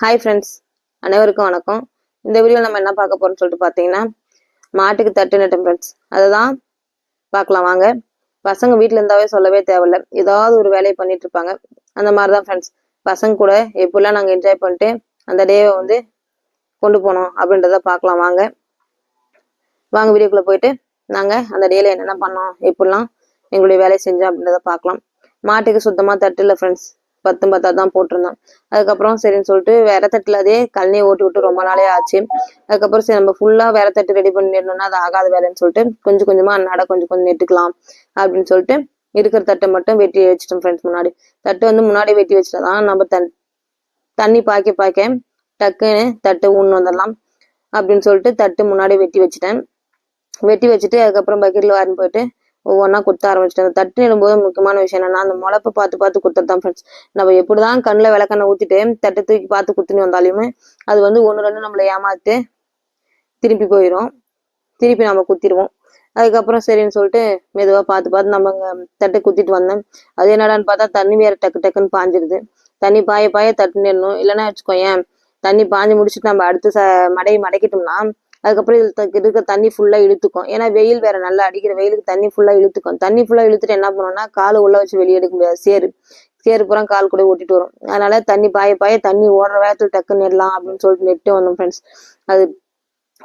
Hi friends அனைவருக்கும் வணக்கம். இந்த வீடியோ நம்ம என்ன பார்க்க போறோம்னு சொல்லிட்டு பார்த்தீங்கன்னா மாட்டுக்கு தட்டு நட்டம் ஃப்ரெண்ட்ஸ் அதுதான் பார்க்கலாம் வாங்க. பசங்க வீட்டில் இருந்தாவே சொல்லவே தேவையில்ல. ஏதாவது ஒரு வேலையை பண்ணிட்டு இருப்பாங்க. அந்த மாதிரி தான் ஃப்ரெண்ட்ஸ் பசங்க கூட எப்படிலாம் நாங்கள் என்ஜாய் பண்ணிட்டு அந்த டேவை வந்து கொண்டு போனோம் அப்படின்றத பார்க்கலாம் வாங்க. வாங்க வீடியோக்குள்ளே போயிட்டு நாங்கள் அந்த டேல என்னென்ன பண்ணோம் எப்படிலாம் எங்களுடைய வேலையை செஞ்சோம் அப்படின்றத பார்க்கலாம். மாட்டுக்கு சுத்தமாக தட்டு இல்லை ஃப்ரெண்ட்ஸ் பத்து பத்தா தான் போட்டிருந்தான். அதுக்கப்புறம் சரின்னு சொல்லிட்டு வேற தட்டுல அதே கழனியை ஓட்டி விட்டு ரொம்ப நாளே ஆச்சு. அதுக்கப்புறம் சரி நம்ம ஃபுல்லா வேற தட்டு ரெடி பண்ணிடணும்னா அது ஆகாத வேலைன்னு சொல்லிட்டு கொஞ்சம் கொஞ்சமா அன்னாட கொஞ்சம் கொஞ்சம் நெட்டுக்கலாம் அப்படின்னு சொல்லிட்டு இருக்கிற தட்டை மட்டும் வெட்டி வச்சிட்டோம் ஃப்ரெண்ட்ஸ் முன்னாடி. தட்டு வந்து முன்னாடி வெட்டி வச்சுட்டாதான் நம்ம தன் தண்ணி பாய்க்க பாய்க்க டக்குன்னு தட்டு ஊன்னு வந்துடலாம் அப்படின்னு சொல்லிட்டு தட்டு முன்னாடி வெட்டி வச்சுட்டேன். வெட்டி வச்சுட்டு அதுக்கப்புறம் பக்கெட்ல வாரின்னு போயிட்டு ஒவ்வொன்றா குத்த ஆரம்பிச்சிட்டேன் அந்த தட்டு நடும்போது முக்கியமான விஷயம் என்னன்னா அந்த முளப்பை பார்த்து பார்த்து குத்துறது தான் ஃப்ரெண்ட்ஸ் நம்ம எப்படி தான் கண்ணில் விளக்கண்ணை ஊற்றிட்டு தட்டை தூக்கி பார்த்து கொடுத்துன்னு வந்தாலுமே அது வந்து ஒன்று ரெண்டு நம்மளை ஏமாத்து திருப்பி போயிடும் திருப்பி நம்ம குத்திடுவோம் அதுக்கப்புறம் சரின்னு சொல்லிட்டு மெதுவாக பார்த்து பார்த்து நம்ம அங்கே தட்டை குத்திட்டு வந்தேன். அது என்னடான்னு பார்த்தா தண்ணி வேற டக்கு டக்குன்னு பாஞ்சிருது. தண்ணி பாய பாய தட்டு நிடணும் இல்லைன்னா வச்சுக்கோயேன் தண்ணி பாஞ்சு முடிச்சுட்டு நம்ம அடுத்து ச மடையை மடக்கிட்டோம்னா அதுக்கப்புறம் இதில் இருக்க தண்ணி ஃபுல்லாக இழுத்துக்கும். ஏன்னா வெயில் வேற நல்லா அடிக்கிற வெயிலுக்கு தண்ணி ஃபுல்லாக இழுத்துக்கும். தண்ணி ஃபுல்லாக இழுத்துட்டு என்ன பண்ணோம்னா காலை உள்ள வச்சு வெளியே எடுக்க முடியாது. சேரு. சேரு பூரா கால் கூட ஓட்டிட்டு வரும். அதனால தண்ணி பாய பாய தண்ணி ஓடுற வேகத்தில் டக்கு நெடலாம் அப்படின்னு சொல்லிட்டு நெட்டு வந்தோம் ஃப்ரெண்ட்ஸ் அது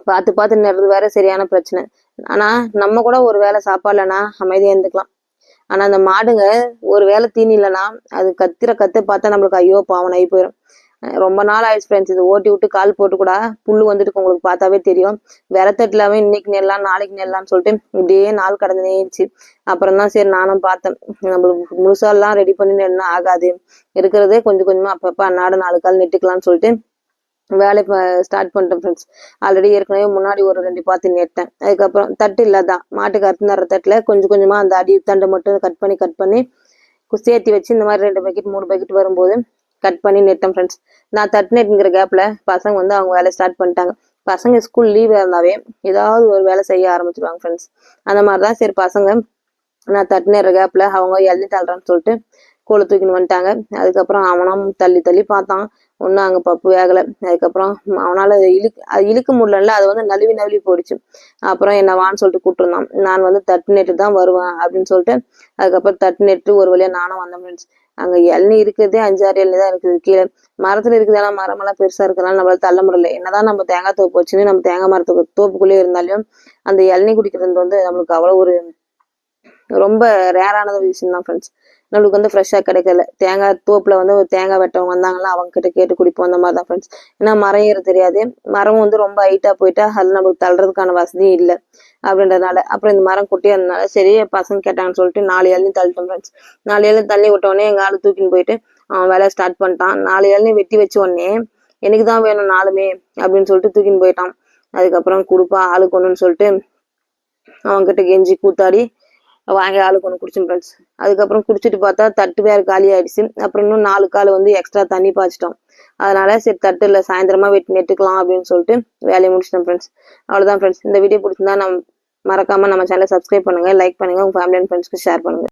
பார்த்து பார்த்து நடுறது வேற சரியான பிரச்சனை. ஆனா நம்ம கூட ஒரு வேலை சாப்பாடுலனா அமைதியா இருந்துக்கலாம். ஆனா அந்த மாடுங்க ஒரு வேலை தீனி இல்லைன்னா அது கத்திர கத்து பார்த்தா நம்மளுக்கு ஐயோ பாவனாகி போயிடும் ரொம்ப நாள் ஆயிடுச்சு ஃப்ரெண்ட்ஸ் இது ஓட்டி விட்டு கால் போட்டு கூட புல்லு வந்துட்டு உங்களுக்கு பார்த்தாவே தெரியும். விரத்தட்டுலாமே இன்னைக்கு நெல்லாம் நாளைக்கு நெல்லான்னு சொல்லிட்டு இப்படியே நாள் கடந்து நேர்ச்சு அப்புறம் தான் சரி நானும் பார்த்தேன். நம்மளுக்கு முழுசாலாம் ரெடி பண்ணி நெல்லாம் ஆகாது. இருக்கிறதே கொஞ்சம் கொஞ்சமாக அப்பப்போ அன்னாட நாலு கால் நெட்டுக்கலாம்னு சொல்லிட்டு வேலை ஸ்டார்ட் பண்ணிட்டேன் ஃப்ரெண்ட்ஸ் ஆல்ரெடி ஏற்கனவே முன்னாடி ஒரு ரெண்டு பார்த்து நெட்டேன். அதுக்கப்புறம் தட்டு இல்லாதான் மாட்டுக்கு அறுத்து நடுற தட்டில் கொஞ்சம் கொஞ்சமாக அந்த அடி தண்டை மட்டும் கட் பண்ணி கட் பண்ணி சேர்த்து வச்சு இந்த மாதிரி ரெண்டு பக்கெட் மூணு பக்கெட் வரும்போது கட் பண்ணி நிறுத்தேன் ஃப்ரெண்ட்ஸ் நான் தட்டு நெட்டுங்கிற கேப்பில் பசங்க வந்து அவங்க வேலை ஸ்டார்ட் பண்ணிட்டாங்க. பசங்க ஸ்கூல் லீவ் இருந்தாவே ஏதாவது ஒரு வேலை செய்ய ஆரம்பிச்சிருவாங்க ஃப்ரெண்ட்ஸ் அந்த மாதிரி தான் சரி பசங்க நான் தட்டு நேர கேப்பில் அவங்க எழுதி தள்ளுறான்னு சொல்லிட்டு கூலை தூக்கின்னு வந்துட்டாங்க. அதுக்கப்புறம் அவனும் தள்ளி தள்ளி பார்த்தான். ஒன்றும் அங்கே பப்பு வேகலை. அதுக்கப்புறம் அவனால் இழுக்கு அது இழுக்க முடியல அது வந்து நழுவி நழுவி போயிடுச்சு. அப்புறம் என்ன வான்னு சொல்லிட்டு கூப்பிட்டுருந்தான். நான் வந்து தட்டு நெட்டு தான் வருவேன் அப்படின்னு சொல்லிட்டு அதுக்கப்புறம் தட்டு நெட்டு ஒரு வழியாக நானும் வந்தேன் ஃப்ரெண்ட்ஸ் அங்கே இளநீ இருக்கிறதே அஞ்சாறு இளநி தான் இருக்குது. கீழே மரத்தில் இருக்குது ஆனால் மரமெல்லாம் பெருசாக இருக்கிறனால நம்மளால தள்ள முடியல. என்னதான் நம்ம தேங்காய் தோப்பு வச்சுன்னு நம்ம தேங்காய் மரத்துக்கு தோப்புக்குள்ளேயே இருந்தாலும் அந்த இளநீ குடிக்கிறது வந்து நம்மளுக்கு அவ்வளோ ஒரு ரொம்ப ரேரானது விஷயம் தான் ஃப்ரெண்ட்ஸ் நம்மளுக்கு வந்து ஃப்ரெஷ்ஷாக கிடைக்கல. தேங்காய் தோப்பில் வந்து ஒரு தேங்காய் வெட்டவங்க வந்தாங்கன்னா அவங்க கிட்ட கேட்டு குடிப்போம் அந்த மாதிரி தான் ஃப்ரெண்ட்ஸ் ஏன்னா மரம் ஏற தெரியாது. மரம் வந்து ரொம்ப ஹைட்டாக போயிட்டா அது நம்மளுக்கு தள்ளுறதுக்கான வசதியும் இல்லை அப்படின்றதுனால. அப்புறம் இந்த மரம் குட்டியாக இருந்தனால சரி பசங்க கேட்டாங்கன்னு சொல்லிட்டு நாலு ஏழையும் தள்ளிட்டோம் ஃப்ரெண்ட்ஸ் நாலு ஏழையும் தள்ளி விட்டோடனே எங்கள் ஆள் தூக்கின்னு போயிட்டு அவன் வேலை ஸ்டார்ட் பண்ணிட்டான். நாலு ஏழையும் வெட்டி வச்ச உடனே எனக்கு தான் வேணும் நாலுமே அப்படின்னு சொல்லிட்டு தூக்கின்னு போயிட்டான். அதுக்கப்புறம் கொடுப்பா ஆளுக்கு ஒன்றுன்னு சொல்லிட்டு அவன்கிட்ட கெஞ்சி கூத்தாடி வாங்கி ஆளுக்கு ஒன்று குடிச்சோம் ஃப்ரெண்ட்ஸ் அதுக்கப்புறம் குடிச்சிட்டு பார்த்தா தட்டு வேறு காலி ஆயிடுச்சு. அப்புறம் இன்னும் நாலு கால் வந்து எக்ஸ்ட்ரா தண்ணி பாய்ச்சிட்டோம். அதனால சரி தட்டு இல்லை சாயந்தரமா வெட்டி நெட்டுக்கலாம் அப்படின்னு சொல்லிட்டு வேலையை முடிச்சிட்டோம் ஃப்ரெண்ட்ஸ் அவ்வளோதான் ஃப்ரெண்ட்ஸ் இந்த வீடியோ பிடிச்சிருந்தா நம்ம மறக்காம நம்ம சேனலை சப்ஸ்கிரைப் பண்ணுங்க லைக் பண்ணுங்க உங்க ஃபேமிலி அண்ட் ஃப்ரெண்ட்ஸ்க்கு ஷேர் பண்ணுங்க.